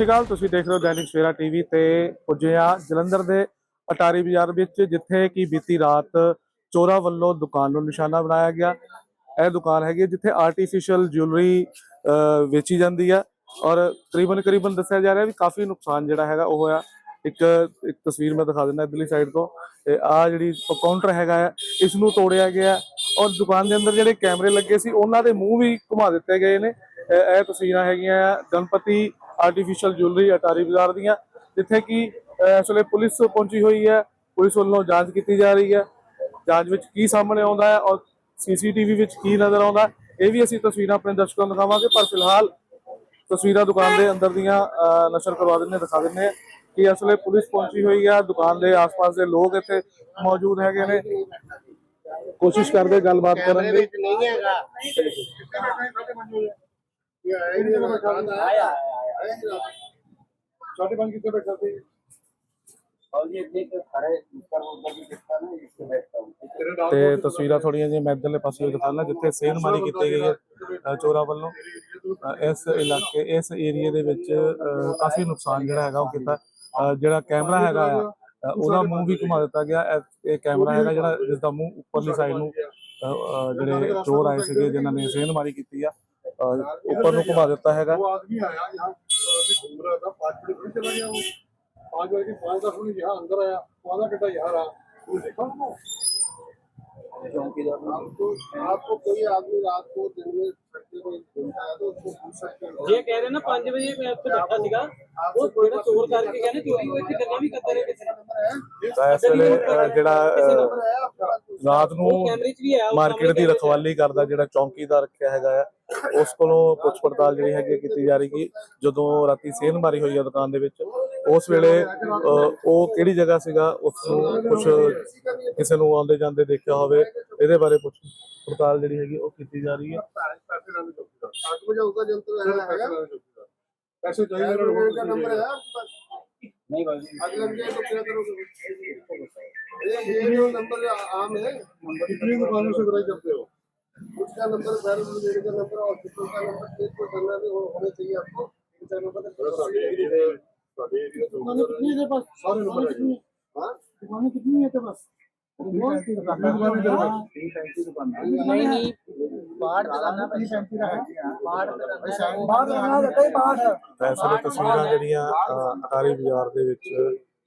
ਸ਼੍ਰੀ ਅਕਾਲ, ਤੁਸੀਂ ਦੇਖ ਰਹੇ ਹੋ ਦੈਨਿਕ ਸਵੇਰਾ ਟੀਵੀ ਤੇ ਪੁੱਜੇ ਆ ਜਲੰਧਰ ਦੇ ਅਟਾਰੀ ਬਾਜ਼ਾਰ ਵਿੱਚ, ਜਿੱਥੇ ਕਿ ਬੀਤੀ ਰਾਤ ਚੋਰਾਂ ਵੱਲੋਂ ਦੁਕਾਨ ਨੂੰ ਨਿਸ਼ਾਨਾ ਬਣਾਇਆ ਗਿਆ। ਇਹ ਦੁਕਾਨ ਹੈਗੀ ਜਿੱਥੇ ਆਰਟੀਫੀਸ਼ੀਅਲ ਜੁਐਲਰੀ ਵੇਚੀ ਜਾਂਦੀ ਹੈ ਔਰ ਕਰੀਬਨ ਕਰੀਬਨ ਦੱਸਿਆ ਜਾ ਰਿਹਾ ਵੀ ਕਾਫੀ ਨੁਕਸਾਨ ਜਿਹੜਾ ਹੈਗਾ ਉਹ ਹੋਇਆ। ਇੱਕ ਇੱਕ ਤਸਵੀਰ ਮੈਂ ਦਿਖਾ ਦਿੰਦਾ ਇਧਰਲੀ ਸਾਈਡ ਤੋਂ। ਤੇ ਆ ਜਿਹੜੀ ਕਾਊਂਟਰ ਹੈਗਾ ਹੈ ਇਸ ਨੂੰ ਤੋੜਿਆ ਗਿਆ ਔਰ ਦੁਕਾਨ ਦੇ ਅੰਦਰ ਜਿਹੜੇ ਕੈਮਰੇ ਲੱਗੇ ਸੀ, ਉਹਨਾਂ ਦੇ ਮੂੰਹ ਵੀ ਘੁਮਾ ਦਿੱਤੇ ਗਏ ਨੇ। ਇਹ ਇਹ ਤਸਵੀਰਾਂ ਹੈਗੀਆਂ ਆ। ਗਣਪਤੀ ਆਰਟੀਫੀਸ਼ੀਅਲ ਜੁਐਲਰੀ ਅਟਾਰੀ ਬਾਜ਼ਾਰ ਦੀਆਂ ਜਿੱਥੇ ਕਿ ਇਸ ਵੇਲੇ ਪੁਲਿਸ ਪਹੁੰਚੀ ਹੋਈ ਹੈ ਪੁਲਿਸ ਵੱਲੋਂ ਜਾਂਚ ਕੀਤੀ ਜਾ ਰਹੀ ਹੈ। ਜਾਂਚ ਵਿੱਚ ਕੀ ਸਾਹਮਣੇ ਆਉਂਦਾ ਹੈ ਔਰ ਸੀਸੀਟੀਵੀ ਵਿੱਚ ਕੀ ਨਜ਼ਰ ਆਉਂਦਾ ਇਹ ਵੀ ਅਸੀਂ ਤਸਵੀਰਾਂ ਆਪਣੇ ਦਰਸ਼ਕਾਂ ਨੂੰ ਦਿਖਾਵਾਂਗੇ ਪਰ ਫਿਲਹਾਲ ਤਸਵੀਰਾਂ ਦੁਕਾਨ ਦੇ ਅੰਦਰ ਦੀਆਂ ਨਸ਼ਰ ਕਰਵਾ ਦਿੰਦੇ ਹਾਂ, ਦਿਖਾ ਦਿੰਦੇ ਹਾਂ ਕਿ ਇਸ ਵੇਲੇ ਪੁਲਿਸ ਪਹੁੰਚੀ ਹੋਈ ਹੈ। ਦੁਕਾਨ ਦੇ ਆਸ-ਪਾਸ ਦੇ ਲੋਕ ਇੱਥੇ ਮੌਜੂਦ ਹੈਗੇ ਨੇ। ਕੋਸ਼ਿਸ਼ ਕਰਦੇ ਗੱਲਬਾਤ ਕਰਨ ਦੀ। ਨਹੀਂ ਹੈਗਾ। ਆਇਆ ਛੋਟੇ ਬੰਦ ਕਿੱਥੇ ਬੈਠਾ ਸੀ और ये देख खड़े ऊपर ऊपर की दिखता ना इससे बैठता हूँ ਤੇ ਤਸਵੀਰਾਂ ਥੋੜੀਆਂ ਜਿਹੀਆਂ ਮੈਂ ਇੱਧਰਲੇ ਪਾਸੇ ਵੀ ਦਿਖਾਣਾ ਜਿੱਥੇ ਸੇਨਮਾਰੀ ਕੀਤੀ ਗਈ ਹੈ ਅ, ਚੋਰਾਂ ਵੱਲੋਂ ਅ, ਇਸ ਇਲਾਕੇ ਇਸ ਏਰੀਏ ਦੇ ਵਿੱਚ ਅ, ਕਾਫੀ ਨੁਕਸਾਨ ਜਿਹੜਾ ਹੈਗਾ ਉਹ ਕੀਤਾ ਅ, ਜਿਹੜਾ ਕੈਮਰਾ ਹੈਗਾ ਆ ਅ, ਉਹਦਾ ਮੂੰਹ ਵੀ ਘੁਮਾ ਦਿੱਤਾ ਗਿਆ ਇਹ- ਇਹ ਕੈਮਰਾ ਹੈਗਾ ਜਿਹੜਾ ਜਿਸ ਦਾ ਮੂੰਹ ਉੱਪਰਲੀ ਸਾਈਡ ਨੂੰ ਅ, ਅ, ਜਿਹੜੇ ਚੋਰ ਆਏ ਸੀਗੇ ਜਿਨ੍ਹਾਂ ਨੇ ਸੇਨਮਾਰੀ ਕੀਤੀ ਆ ਅ, ਉੱਪਰ ਨੂੰ ਘੁਮਾ ਦਿੱਤਾ ਹੈਗਾ वो आदमी आया यहाँ अभी घूम रहा था पाँच मिनट में चला गया वो पाँच बजे के पाँच दस मिनट यहाँ अंदर आया वो आधा घंटा यहाँ रहा वो देखा उसको आपको आपको कोई आदमी रात को दिन में सड़के पर घूमता है तो उसको पूछ सकते हैं ਜੇ ਕਹਿ ਰਹੇ ਨਾ 5 ਵਜੇ ਮੈਂ ਉੱਥੇ ਬੈਠਾ ਸੀਗਾ ਉਹ ਜਿਹੜਾ ਚੋਰ ਕਰਕੇ ਕਹਿੰਦੇ ਚੋਰੀ ਉਹ ਇੱਥੇ ਗੱਲਾਂ ਵੀ ਕਰਦੇ ਰਹੇ ਕਿਸੇ ਨਾਲ ਤਾਂ ਇਸ ਵੇਲੇ ਅ, ਜਿਹੜਾ ਅ, ਰਾਤ ਨੂੰ ਮਾਰਕੀਟ ਦੀ ਰਖਵਾਲੀ ਕਰਦਾ ਜਿਹੜਾ ਚੌਂਕੀਦਾਰ ਰੱਖਿਆ ਹੈਗਾ ਆ ਉਸ ਕੋਲੋਂ ਪੁੱਛ ਪੜਤਾਲ ਜਿਹੜੀ ਹੈਗੀ ਕੀਤੀ ਜਾ ਰਹੀ ਕਿ ਜਦੋਂ ਰਾਤੀ ਸੇਨ ਮਾਰੀ ਹੋਈ ਆ ਦੁਕਾਨ ਦੇ ਵਿੱਚ ਉਸ ਵੇਲੇ ਉਹ ਕਿਹੜੀ ਜਗ੍ਹਾ ਸੀਗਾ ਉਸ ਨੂੰ ਕੁਝ ਕਿਸੇ ਨੂੰ ਆਉਂਦੇ ਜਾਂਦੇ ਦੇਖਿਆ ਹੋਵੇ ਇਹਦੇ ਬਾਰੇ ਪੁੱਛ ਪੜਤਾਲ ਜਿਹੜੀ ਹੈਗੀ ਉਹ ਕੀਤੀ ਜਾ ਰਹੀ ਹੈ। 8 ਵਜੇ ਉਹਦਾ ਜੰਤਰ ਹੈਗਾ ਪੈਸੇ ਚਾਹੀਦੇ ਨੰਬਰ ਹੈ। ਨਹੀਂ ਬਾਜੀ ਅਗਲੇ ਤੋਂ ਕਿਹੜਾ ਕਰੋਗੇ ये ये जो नंबर आम है कितनी दुकानों से बुराई करते हो उसका नंबर बैरल ब्रिगेड का नंबर और हॉस्पिटल का नंबर चेक को करना भी हो- होना चाहिए आपको उसका नंबर तो सारे एरिया सारे एरिया कितनी है पास सारे नंबर है हाँ दुकानें कितनी है तेरे पास दुकानें तेरे पास ਨਹੀਂ ਨਹੀਂ ਬਾਹਰ ਦੁਕਾਨਾਂ ਤਾਂ ਇਸ ਵੇਲੇ ਤਸਵੀਰਾਂ ਜਿਹੜੀਆਂ ਅਹ, ਅਟਾਰੀ ਬਾਜ਼ਾਰ ਦੇ ਵਿੱਚ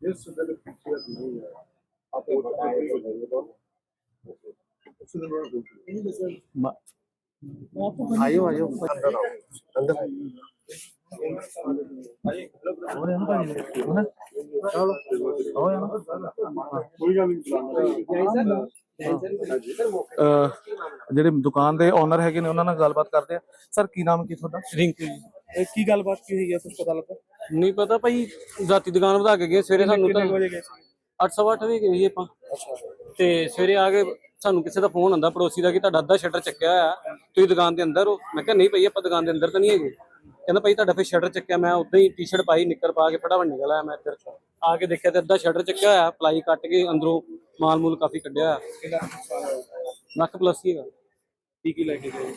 को? ये सुबह पिक्चर नहीं है आप एक बताए तो नहीं तो उसने बड़ा बोलते ਮ- आयो आयो अंदर आओ अंदर कोई गल नहीं ਅਹ, ਜਿਹੜੇ ਦੁਕਾਨ ਦੇ ਓਨਰ ਹੈਗੇ ਨੇ ਉਹਨਾਂ ਨਾਲ ਗੱਲਬਾਤ ਕਰਦੇ ਆ ਸਰ ਕੀ ਨਾਮ ਕੀ ਤੁਹਾਡਾ ਰਿੰਕੂ ਜੀ ਇਹ ਕੀ ਗੱਲਬਾਤ ਕੀ ਹੋਈ ਹੈ ਕੁਝ ਪਤਾ ਲੱਗਾ ਨਹੀਂ ਪਤਾ ਭਾਈ ਰਾਤੀ ਦੁਕਾਨ ਵਧਾ ਕੇ ਗਏ ਸਵੇਰੇ ਸਾਨੂੰ ਤਾਂ ਕਿੰਨੇ ਵਜੇ ਗਏ ਸੀ 8:30 ਵਜੇ ਗਏ ਸੀ ਆਪਾਂ। ਤੇ ਸਵੇਰੇ ਆ ਕੇ ਸਾਨੂੰ ਕਿਸੇ ਦਾ ਫੋਨ ਆਂਦਾ ਪੜੋਸੀ ਦਾ ਕਿ ਤੁਹਾਡਾ ਅੱਧਾ ਸ਼ਟਰ ਚੱਕਿਆ ਹੋਇਆ ਤੁਸੀਂ ਦੁਕਾਨ ਦੇ ਅੰਦਰ ਹੋ। ਮੈਂ ਕਿਹਾ ਨਹੀਂ ਭਾਈ ਆਪਾਂ ਦੁਕਾਨ ਦੇ ਅੰਦਰ ਤਾਂ ਨਹੀਂ ਹੈਗੇ। ਕਹਿੰਦਾ ਭਾਈ ਤੁਹਾਡਾ ਫਿਰ ਸ਼ਟਰ ਚੱਕਿਆ ਮੈਂ ਉਦਾਂ ਹੀ ਟੀ-ਸ਼ਰਟ ਪਾਈ ਨਿੱਕਰ ਪਾ ਕੇ ਫਟਾਫਟ ਨਿਕਲ ਆਇਆ ਮੈਂ ਇੱਧਰ। ਆ ਕੇ ਦੇਖਿਆ ਤੇ ਅੱਧਾ ਸ਼ਟਰ ਚੱਕਿਆ ਹੋਇਆ ਪਲਾਈ ਕੱਟ ਕੇ ਅੰਦਰੋਂ ਮਾਲ ਮੂਲ ਕਾਫੀ ਕੱਢਿਆ ਹੋਇਆ। ਲੱਖ ਪਲੱਸ ਹੀ ਹੈਗਾ। ਕੀ ਕੀ ਲੈ ਕੇ ਗਏ?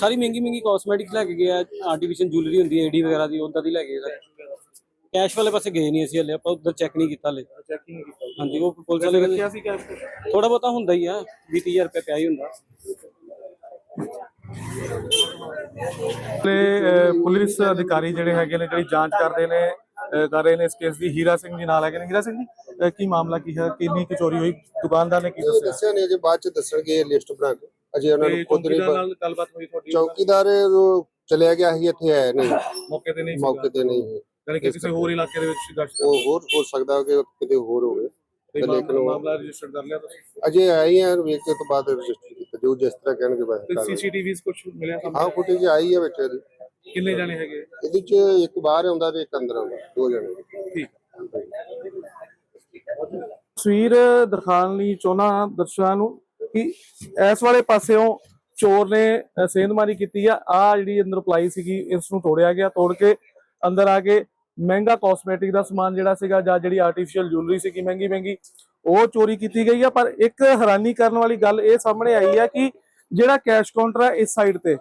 ਸਾਰੀ ਮਹਿੰਗੀ ਮਹਿੰਗੀ ਕਾਸਮੈਟਿਕਸ ਲੈ ਕੇ ਗਏ ਆ ਆਰਟੀਫੀਸ਼ੀਅਲ ਜੁਐਲਰੀ ਹੁੰਦੀ ਹੈ ਏਡੀ ਵਗੈਰਾ ਦੀ ਉਦਾਂ ਦੀ ਲੈ ਕੇ ਗਏ ਸਰ। ਕੈਸ਼ ਵਾਲੇ ਪਾਸੇ ਗਏ ਨਹੀਂ ਅਸੀਂ ਹਲੇ ਆਪਾਂ ਉਧਰ ਚੈੱਕ ਨਹੀਂ ਕੀਤਾ ਹਲੇ। ਚੈਕਿੰਗ ਕੀਤਾ। ਹਾਂਜੀ ਉਹ ਪੁਲਿਸ ਵਾਲੇ ਕਹਿੰਦੇ ਕਿਹਾ ਸੀ ਕੈਸ਼? ਤੇ ਥੋੜਾ ਬਹੁਤਾ ਹੁੰਦਾ ਹੀ ਆ 20000 ਰੁਪਏ ਪਿਆ ਹੀ ਹੁੰਦਾ। ਤੇ ਅਹ, ਪੁਲਿਸ ਅਧਿਕਾਰੀ ਜਿਹੜੇ ਹੈਗੇ ਨੇ ਜਿਹੜੀ ਜਾਂਚ ਕਰਦੇ ਨੇ ਅਹ, ਕਰ ਰਹੇ ਨੇ ਇਸ ਕੇਸ ਦੀ ਹੀਰਾ ਸਿੰਘ ਜੀ ਨਾਲ ਹੈਗੇ ਨੇ। ਹੀਰਾ ਸਿੰਘ ਜੀ ਅਹ, ਕੀ ਮਾਮਲਾ ਕੀ ਹੈ? ਕਿੰਨੀ ਕੁ ਚੋਰੀ ਹੋਈ? ਦੁਕਾਨਦਾਰ ਨੇ ਕੀ ਦੱਸਿਆ? ਦੱਸਿਆ ਨਹੀਂ ਅਜੇ ਬਾਅਦ ਚ ਦੱਸਣਗੇ ਲਿਸਟ ਬਣਾ ਕੇ। ਅਜੇ ਉਹਨਾਂ ਨੂੰ ਖੁਦ ਨਹੀਂ ਚੌਕੀਦਾਰ ਪਤਾ ਨਾਲ ਗੱਲਬਾਤ ਹੋਈ ਤੁਹਾਡੀ? ਚੌਕੀਦਾਰ ਉਹ ਚਲਿਆ ਗਿਆ ਸੀ ਇੱਥੇ ਆਇਆ ਨਹੀਂ। ਮੌਕੇ ਤੇ ਨਹੀਂ। ਮੌਕੇ ਤੇ ਨਹੀਂ ਹੈ। ਯਾਨੀ ਕਿ ਕਿਸੇ ਹੋਰ ਇਲਾਕੇ ਦੇ ਵਿੱਚ ਗਸ਼ਤ ਉਹ ਹੋਰ ਹੋ ਸਕਦਾ ਕਿ ਕਿਤੇ ਹੋਰ ਹੋਵੇ। ਤੇ ਲੇਕਿਨ ਮਾਮਲਾ ਉਹ- ਮਾਮਲਾ ਰਜਿਸਟਰ ਕਰ ਲਿਆ ਤੁਸੀਂ? ਅਜੇ ਆਈ ਹੈ ਵੇਖ ਕੇ ਤੋਂ ਬਾਅਦ ਰਜਿਸਟਰ ਕੀਤਾ। ਜੋ ਜਿਸ ਤਰ੍ਹਾਂ ਕਹਿਣਗੇ ਬਸ ਤੇ ਕੁਝ ਮਿਲਿਆ ਹਾਂ ਸਾਹਮਣੇ ਫੁਟੇਜ ਆਈ ਹੈ ਬੱਚੇ ਦੀ ਕਿੰਨੇ ਜਾਣੇ ਹੈਗੇ? ਇਹਦੇ ਚ ਇੱਕ ਬਾਹਰ ਆਉਂਦਾ ਤੇ ਇੱਕ ਅੰਦਰ ਆਉਂਦਾ। ਦੋ ਜਣੇ। ਠੀਕ। ਤਸਵੀਰ ਦਿਖਾਉਣ ਲਈ ਚਾਹੁੰਦਾ ਦਰਸ਼ਕਾਂ ਨੂੰ ਕਿ ਇਸ ਵਾਲੇ ਪਾਸਿਓਂ ਚੋਰ ਨੇ ਸੇਂਧਮਾਰੀ ਕੀਤੀ ਆ। ਆ ਜਿਹੜੀ ਅੰਦਰ ਪਲਾਈ ਸੀਗੀ ਇਸ ਨੂੰ ਤੋੜਿਆ ਗਿਆ। ਤੋੜ ਕੇ ਅੰਦਰ ਆ ਕੇ ਮਹਿੰਗਾ ਕਾਸਮੈਟਿਕ ਦਾ ਸਮਾਨ ਜਿਹੜਾ ਸੀਗਾ ਜਾਂ ਜਿਹੜੀ ਆਰਟੀਫੀਸ਼ੀਅਲ ਜੁਐਲਰੀ ਸੀਗੀ ਮਹਿੰਗੀ ਮਹਿੰਗੀ, ਉਹ ਚੋਰੀ ਕੀਤੀ ਗਈ ਆ, ਪਰ ਇੱਕ ਹੈਰਾਨੀ ਕਰਨ ਵਾਲੀ ਗੱਲ ਇਹ ਸਾਹਮਣੇ ਆਈ ਹੈ ਕਿ ਜਿਹੜਾ ਕੈਸ਼ ਕਾਊਂਟਰ ਹੈ ਇਸ ਸਾਈਡ ਤੇ,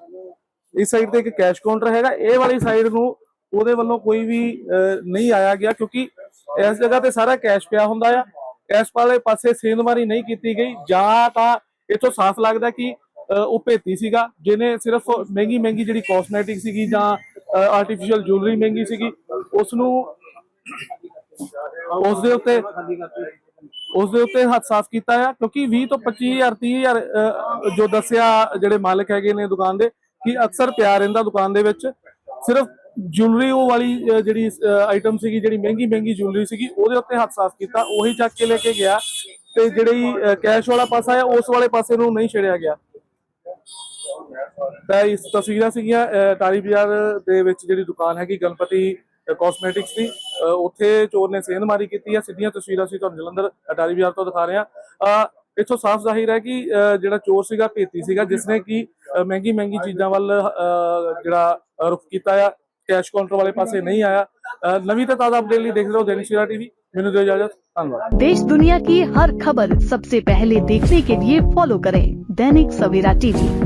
ਇਸ ਸਾਈਡ ਤੇ ਇੱਕ ਕੈਸ਼ ਕਾਊਂਟਰ ਹੈਗਾ, ਇਹ ਵਾਲੀ ਸਾਈਡ ਨੂੰ ਉਹਦੇ ਵੱਲੋਂ ਕੋਈ ਵੀ ਨਹੀਂ ਆਇਆ ਗਿਆ ਕਿਉਂਕਿ ਇਸ ਜਗ੍ਹਾ ਤੇ ਸਾਰਾ ਕੈਸ਼ ਪਿਆ ਹੁੰਦਾ ਆ। ਇਸ ਵਾਲੇ ਪਾਸੇ ਸੇਂਧਮਾਰੀ ਨਹੀਂ ਕੀਤੀ ਗਈ, ਜਾਂ ਤਾਂ ਇਥੋਂ ਸਾਫ਼ ਲੱਗਦਾ ਕਿ ਉਹ ਭੇਤੀ ਸੀਗਾ, ਜਿਹਨੇ ਸਿਰਫ ਮਹਿੰਗੀ ਮਹਿੰਗੀ ਜਿਹੜੀ ਕਾਸਮੈਟਿਕ ਸੀਗੀ ਜਾਂ ਆਰਟੀਫੀਸ਼ੀਅਲ ਜੁਐਲਰੀ ਮਹਿੰਗੀ ਸੀਗੀ। ਉਸ ਨੂੰ ਉਸ ਦੇ ਉੱਤੇ ਉਸ ਦੇ ਉੱਤੇ ਹੱਥ ਸਾਫ਼ ਕੀਤਾ ਆ, ਕਿਉਂਕਿ 20 ਤੋਂ 25000 30000 ਜੋ ਦੱਸਿਆ ਜਿਹੜੇ ਮਾਲਕ ਹੈਗੇ ਨੇ ਦੁਕਾਨ ਦੇ, ਕਿ ਅਕਸਰ ਪਿਆ ਰਹਿੰਦਾ ਦੁਕਾਨ ਦੇ ਵਿੱਚ। ਸਿਰਫ ਜੁਐਲਰੀ ਉਹ ਵਾਲੀ ਜਿਹੜੀ ਆਈਟਮ ਸੀਗੀ, ਜਿਹੜੀ ਮਹਿੰਗੀ ਮਹਿੰਗੀ ਜੁਐਲਰੀ ਸੀਗੀ, ਉਹਦੇ ਉੱਤੇ ਹੱਥ ਸਾਫ਼ ਕੀਤਾ। ਉਹੀ ਚੱਕ ਕੇ ਲੈ ਕੇ ਗਿਆ ਤੇ ਜਿਹੜੀ ਕੈਸ਼ ਵਾਲਾ ਪਾਸਾ ਹੈ ਉਸ ਵਾਲੇ ਪਾਸੇ ਨੂੰ ਨਹੀਂ ਛੇੜਿਆ ਗਿਆ। ਤਾਂ ਇਸ ਤਸਵੀਰਾਂ ਸੀਗੀਆਂ ਅਹ, ਟਾਰੀ ਬਾਜ਼ਾਰ ਦੇ ਵਿੱਚ ਜਿਹੜੀ ਦੁਕਾਨ ਹੈਗੀ ਗਣਪਤੀ ਕਾਸਮੈਟਿਕਸ ਦੀ ਅਹ, ਉੱਥੇ ਚੋਰ ਨੇ ਸੇਂਧਮਾਰੀ ਕੀਤੀ ਹੈ ਸਿੱਧੀਆਂ ਤਸਵੀਰਾਂ ਸੀ ਤੁਹਾਨੂੰ ਜਲੰਧਰ ਅਟਾਰੀ ਬਾਜ਼ਾਰ ਤੋਂ ਦਿਖਾ ਰਹੇ ਹਾਂ ਇੱਥੋਂ ਸਾਫ਼ ਜ਼ਾਹਿਰ ਹੈ ਕਿ ਅਹ, ਜਿਹੜਾ ਚੋਰ ਸੀਗਾ ਭੇਤੀ ਸੀਗਾ ਜਿਸਨੇ ਕਿ ਅਹ, ਮਹਿੰਗੀ ਮਹਿੰਗੀ ਚੀਜ਼ਾਂ ਵੱਲ ਅਹ, ਜਿਹੜਾ ਅਹ, ਰੁਖ ਕੀਤਾ ਆ ਕੈਸ਼ ਕਾਊਂਟਰ ਵਾਲੇ ਪਾਸੇ ਨਹੀਂ ਆਇਆ ਅਹ, ਨਵੀਂ ਤੇ ਤਾਜ਼ਾ ਅਪਡੇਟ ਲਈ ਦੇਖਦੇ ਰਹੋ ਦੈਨਿਕ ਸਵੇਰਾ ਟੀਵੀ ਮੈਨੂੰ ਦਿਓ ਇਜਾਜ਼ਤ ਧੰਨਵਾਦ देश दुनिया की हर खबर सबसे पहले देखने के लिए फॉलो करें दैनिक सवेरा टीवी